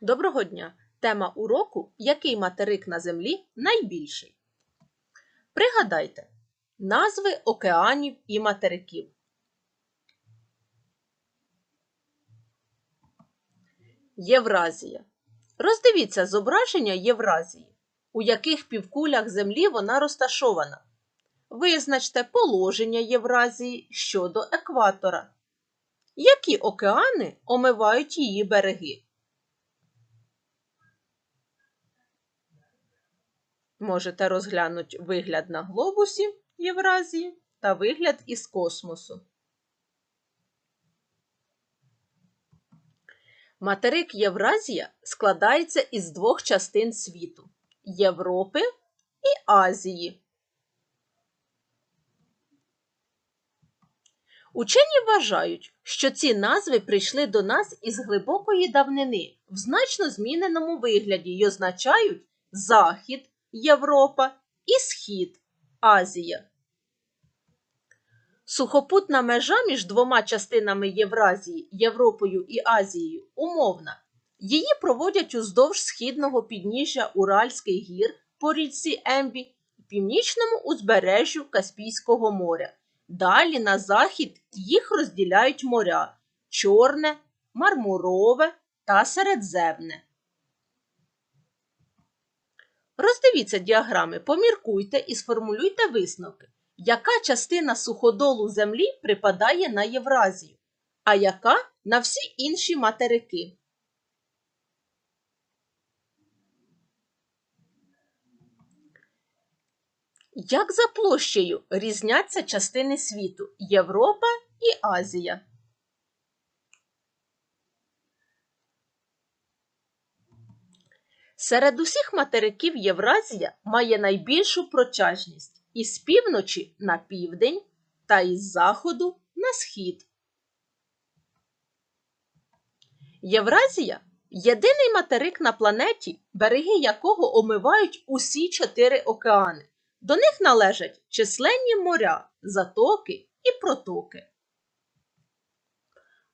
Доброго дня! Тема уроку Який материк на землі найбільший? Пригадайте назви океанів і материків. Євразія. Роздивіться зображення Євразії, у яких півкулях землі вона розташована. Визначте положення Євразії щодо екватора. Які океани омивають її береги? Можете розглянути вигляд на глобусі Євразії та вигляд із космосу. Материк Євразія складається із двох частин світу Європи і Азії. Учені вважають, що ці назви прийшли до нас із глибокої давнини в значно зміненому вигляді й означають Захід Європа і Схід Азія. Сухопутна межа між двома частинами Євразії Європою і Азією умовна. Її проводять уздовж східного підніжжя Уральських гір по річці Ембі і північному узбережжю Каспійського моря. Далі на захід їх розділяють моря Чорне, Мармурове та Середземне. Роздивіться діаграми, поміркуйте і сформулюйте висновки, яка частина суходолу Землі припадає на Євразію, а яка на всі інші материки. Як за площею різняться частини світу Європа і Азія? Серед усіх материків Євразія має найбільшу протяжність із півночі на південь та із заходу на схід. Євразія єдиний материк на планеті, береги якого омивають усі чотири океани. До них належать численні моря, затоки і протоки.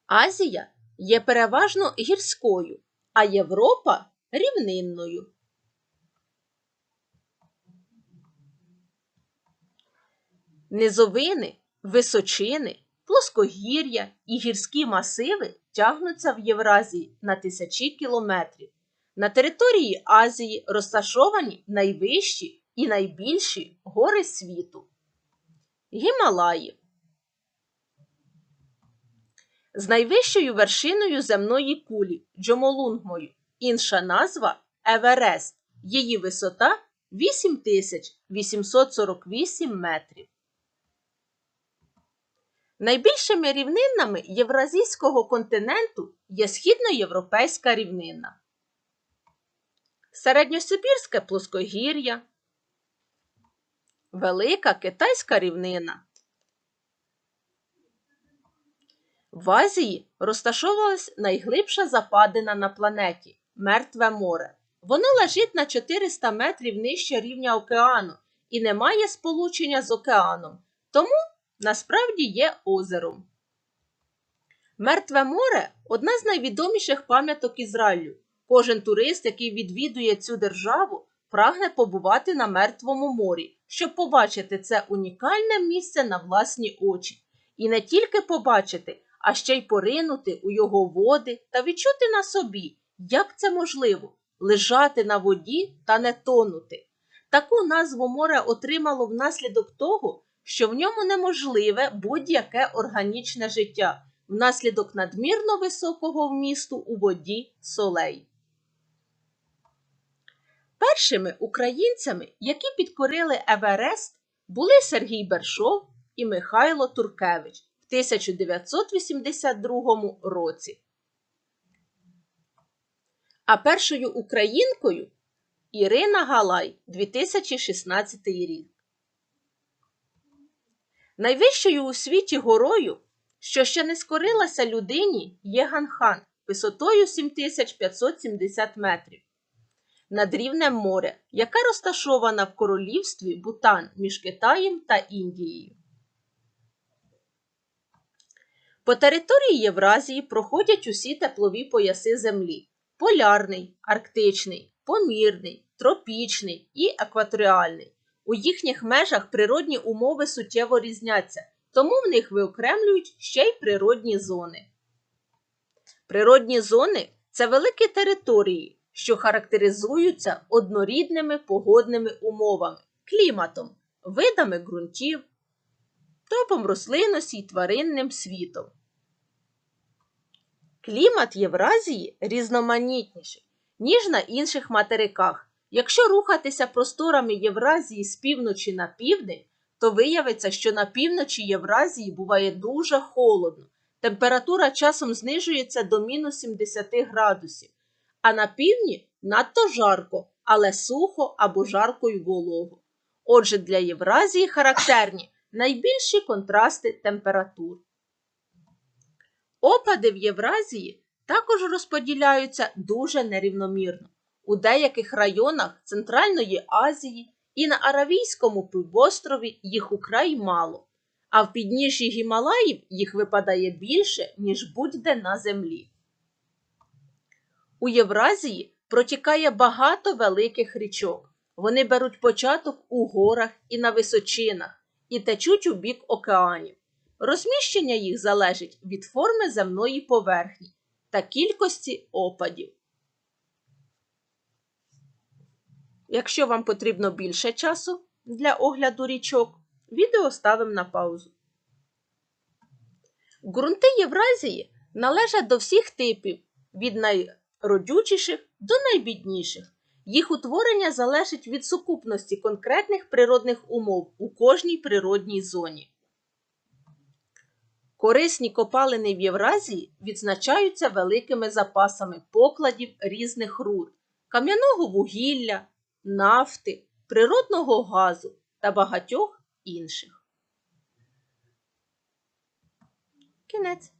Азія є переважно гірською, а Європа рівнинною. Низовини, височини, плоскогір'я і гірські масиви тягнуться в Євразії на тисячі кілометрів. На території Азії розташовані найвищі і найбільші гори світу. Гімалаї. З найвищою вершиною земної кулі Джомолунгмою. Інша назва Еверест. Її висота 8848 метрів. Найбільшими рівнинами Євразійського континенту є східноєвропейська рівнина, Середньосибірське плоскогір'я, Велика Китайська рівнина. В Азії розташовувалась найглибша западина на планеті Мертве море. Воно лежить на 400 метрів нижче рівня океану і не має сполучення з океаном, тому насправді є озером. Мертве море одна з найвідоміших пам'яток Ізраїлю. Кожен турист, який відвідує цю державу, прагне побувати на Мертвому морі, щоб побачити це унікальне місце на власні очі. І не тільки побачити, а ще й поринути у його води та відчути на собі, як це можливо лежати на воді та не тонути. Таку назву море отримало внаслідок того, що в ньому неможливе будь-яке органічне життя внаслідок надмірно високого вмісту у воді солей. Першими українцями, які підкорили Еверест, були Сергій Бершов і Михайло Туркевич в 1982 році. А першою українкою Ірина Галай 2016 рік. Найвищою у світі горою, що ще не скорилася людині, є Ганхан висотою 7570 метрів. Над рівнем моря, яка розташована в королівстві Бутан між Китаєм та Індією. По території Євразії проходять усі теплові пояси Землі. Полярний, арктичний, помірний, тропічний і екваторіальний. У їхніх межах природні умови суттєво різняться, тому в них виокремлюють ще й природні зони. Природні зони це великі території, що характеризуються однорідними погодними умовами, кліматом, видами ґрунтів, топом рослинності й тваринним світом. Клімат Євразії різноманітніший, ніж на інших материках. Якщо рухатися просторами Євразії з півночі на південь, то виявиться, що на півночі Євразії буває дуже холодно. Температура часом знижується до мінус 70 градусів, а на півдні надто жарко, але сухо або жарко й волого. Отже, для Євразії характерні найбільші контрасти температур. Опади в Євразії також розподіляються дуже нерівномірно. У деяких районах Центральної Азії і на Аравійському півострові їх украй мало, а в підніжжі Гімалаїв їх випадає більше, ніж будь-де на землі. У Євразії протікає багато великих річок. Вони беруть початок у горах і на височинах і течуть у бік океанів. Розміщення їх залежить від форми земної поверхні та кількості опадів. Якщо вам потрібно більше часу для огляду річок, відео ставимо на паузу. Ґрунти Євразії належать до всіх типів від найродючіших до найбідніших. Їх утворення залежить від сукупності конкретних природних умов у кожній природній зоні. Корисні копалини в Євразії відзначаються великими запасами покладів різних руд, кам'яного вугілля, нафти, природного газу та багатьох інших. Кінець.